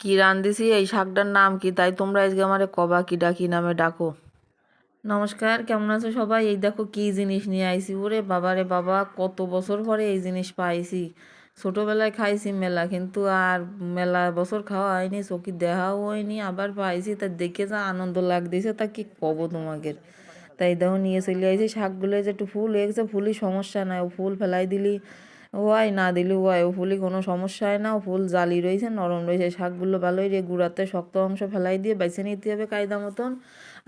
কি রান্ধিছি এই শাকটার নাম কি? তাই তোমরা আজকে আমারে কবা কি ডাকি নামে ডাকো। নমস্কার, কেমন আছো সবাই? এই দেখো কি জিনিস নিয়ে আইছি। ওরে বাবা রে বাবা, কত বছর পরে এই জিনিস পাইছি। ছোটোবেলায় খাইছি মেলা, কিন্তু আর মেলা বছর খাওয়া হয়নি চকি দেখাও হয়নি, আবার পাইছি। তা দেখে যা আনন্দ লাগতেছে, তা কি কব তোমাকে? তাই দেখো নিয়ে চলে আইছি। শাকগুলো যে একটু ফুল হয়ে গেছে ফুলই সমস্যা নাই। ফুল ফেলাই দিলি ওয়াই না দিলে ওয়াই, ও ফুলি কোনো সমস্যা হয় না, ও ফুল জালি রয়েছে নরম রয়েছে শাকগুলো ভালোই রে গুঁড়াতে শক্ত অংশ ফেলাই দিয়ে বেছে নিতে হবে কায়দা মতন।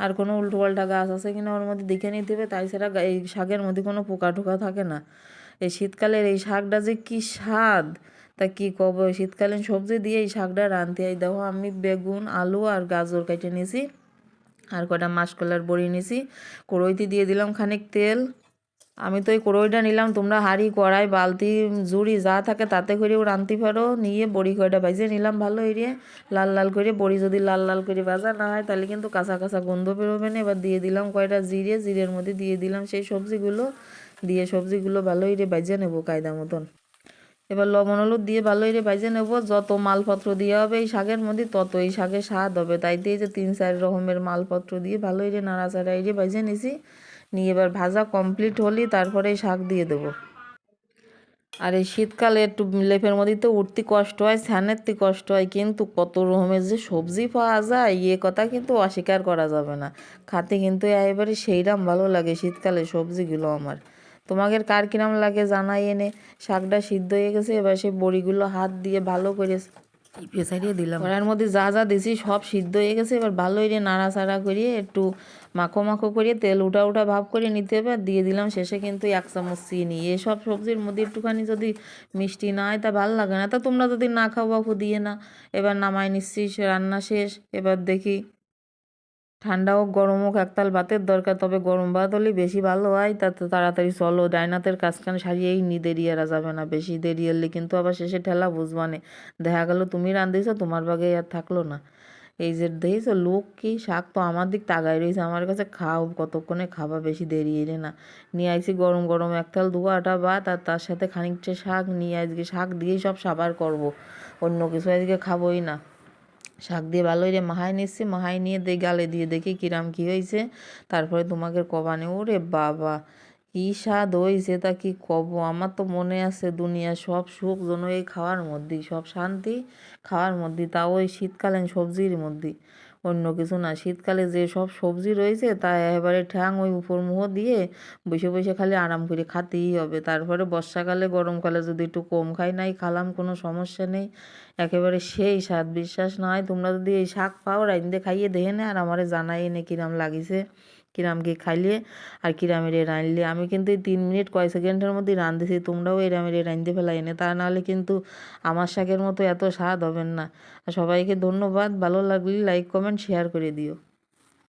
আর কোনো উল্টো পাল্টা গাছ আছে কিনা ওর মধ্যে দেখে নিতে হবে, তাই ছাড়া এই শাকের মধ্যে কোনো পোকা টোকা থাকে না। এই শীতকালের এই শাকটা যে কি স্বাদ, তা কি কব? শীতকালীন সবজি দিয়ে এই শাকটা রাঁধতে এই দেখো, আমি বেগুন, আলু আর গাজর কেটে নিয়েছি, আর কটা মাসকলার বড়ি নিয়েছি। কড়ইতে দিয়ে দিলাম খানিক তেল। আমি তো এই কড়ইটা নিলাম, তোমরা হাঁড়ি, কড়াই, বালতি জুড়ি যা থাকে তাতে করেও রাঁধতে পারো। নিয়ে বড়ি কয়টা ভাজে নিলাম ভালো এরিয়ে লাল লাল করে বড়ি যদি লাল লাল করে ভাজা না হয় তাহলে কিন্তু কাঁচা কাঁচা গন্ধ বেরোবে না। এবার দিয়ে দিলাম কয়টা জিরে, জিরের মধ্যে দিয়ে দিলাম সেই সবজিগুলো। দিয়ে সবজিগুলো ভালো এরে ভাজে নেব কায়দা মতন। এবার লবণ, হলুদ দিয়ে ভালো এরে ভাজে নেব। যত মালপত্র দিয়ে হবে এই শাকের মধ্যে তত এই শাকের স্বাদ হবে। তাই দিয়ে যে তিন, চার রকমের মালপত্র দিয়ে ভালো এরে নাড়াচাড়া এরে ভাজে নিছি। নিয়ে এবার ভাজা কমপ্লিট হলেই তারপরে শাক দিয়ে দেবো। আর এই শীতকালে একটু লেপের মধ্যে তো উঠতে কষ্ট হয় স্যানেরতে কষ্ট হয়, কিন্তু কত রকমের যে সবজি পাওয়া যায় ইয়ে কথা কিন্তু অস্বীকার করা যাবে না। খাতে কিন্তু এবারে সেইরাম ভালো লাগে শীতকালে সবজিগুলো আমার। তোমাদের কার কিরাম লাগে জানাই এনে, শাকটা সিদ্ধ হয়ে গেছে, এবার সেই বড়িগুলো হাত দিয়ে ভালো করে টিপে দিলাম। কড়াইয়ের মধ্যে যা যা দিছি সব সিদ্ধ হয়ে গেছে। এবার ভালো করে নাড়াচাড়া করিয়ে একটু মাখো মাখো করিয়ে তেল উঠা উঠা ভাব করে নিতে হবে। আর দিয়ে দিলাম শেষে কিন্তু এক চামচ চিনি। এসব সবজির মধ্যে একটুখানি যদি মিষ্টি না হয় তা ভালো লাগে না। তা তোমরা যদি না খাও বাপু দিয়ে না। এবার নামায় নিচ্ছিস রান্না শেষ। এবার দেখি ঠান্ডা হোক, গরম হোক, একতাল ভাতের দরকার। তবে গরম ভাত হলে বেশি ভালো হয়, তা তো তাড়াতাড়ি চলো। ডাইনাতের কাজখান সারিয়েই নি, দেরি এরা যাবে না। বেশি দেরি এলে কিন্তু আবার শেষে ঠেলা বুঝবানে দেখা গেল তুমি রাঁধিছো, তোমার বাগে আর থাকল না। এই যে দেখেছ, লোক কি শাক তো আমার দিক তাগাই রয়েছে। আমার কাছে খাও, কতক্ষণে খাবা, বেশি দেরি এলে না। নিয়ে আইছি গরম গরম এক থাল দু আটা ভাত, আর তার সাথে খানিকটা শাক। নিয়ে আজকে শাক দিয়েই সব সাবার করব। অন্য কিছু আজকে খাবোই না। শাক দিয়ে ভালো রে, মাহাই নিচ্ছি, মাহাই নিয়ে দে, গালে দিয়ে দেখি কিরাম কি হয়েছে তারপরে তোমাকে কবানে, ওরে বাবা, কি স্বাদ হয়েছে তা কি কব? আমার তো মনে আছে দুনিয়া সব সুখ যেন এই খাওয়ার মধ্যেই, সব শান্তি খাওয়ার মধ্যে তাও ওই শীতকালীন সবজির মধ্যেই। অন্য কিছু না। শীতকালে যে সব সবজি রয়েছে, তা এবারে ঠ্যাং ওই উপর মুহ দিয়ে বসে বসে খালি আরাম করে খাতেই হবে। তারপরে বর্ষাকালে, গরমকালে যদি একটু কম খাই, নাই খালাম, কোনো সমস্যা নেই। একেবারে সেই স্বাদ বিশ্বাস নয়। তোমরা যদি এই শাক পাও, রাইন্দে খাইয়ে দেখে নে আর আমারে জানাই নে কিরাম লাগিছে। কিরাম কি খাইলে আর কিরামের এর রাঁধলে। আমি কিন্তু এই তিন মিনিট কয় সেকেন্ডের মধ্যে রাঁধেছি তোমরাও এরাম এর রাঁধতে ফেলা এনে, তা নাহলে কিন্তু আমার শাকের মতো এত স্বাদ হবেন না। সবাইকে ধন্যবাদ, ভালো লাগলে লাইক কমেন্ট শেয়ার করে দিও।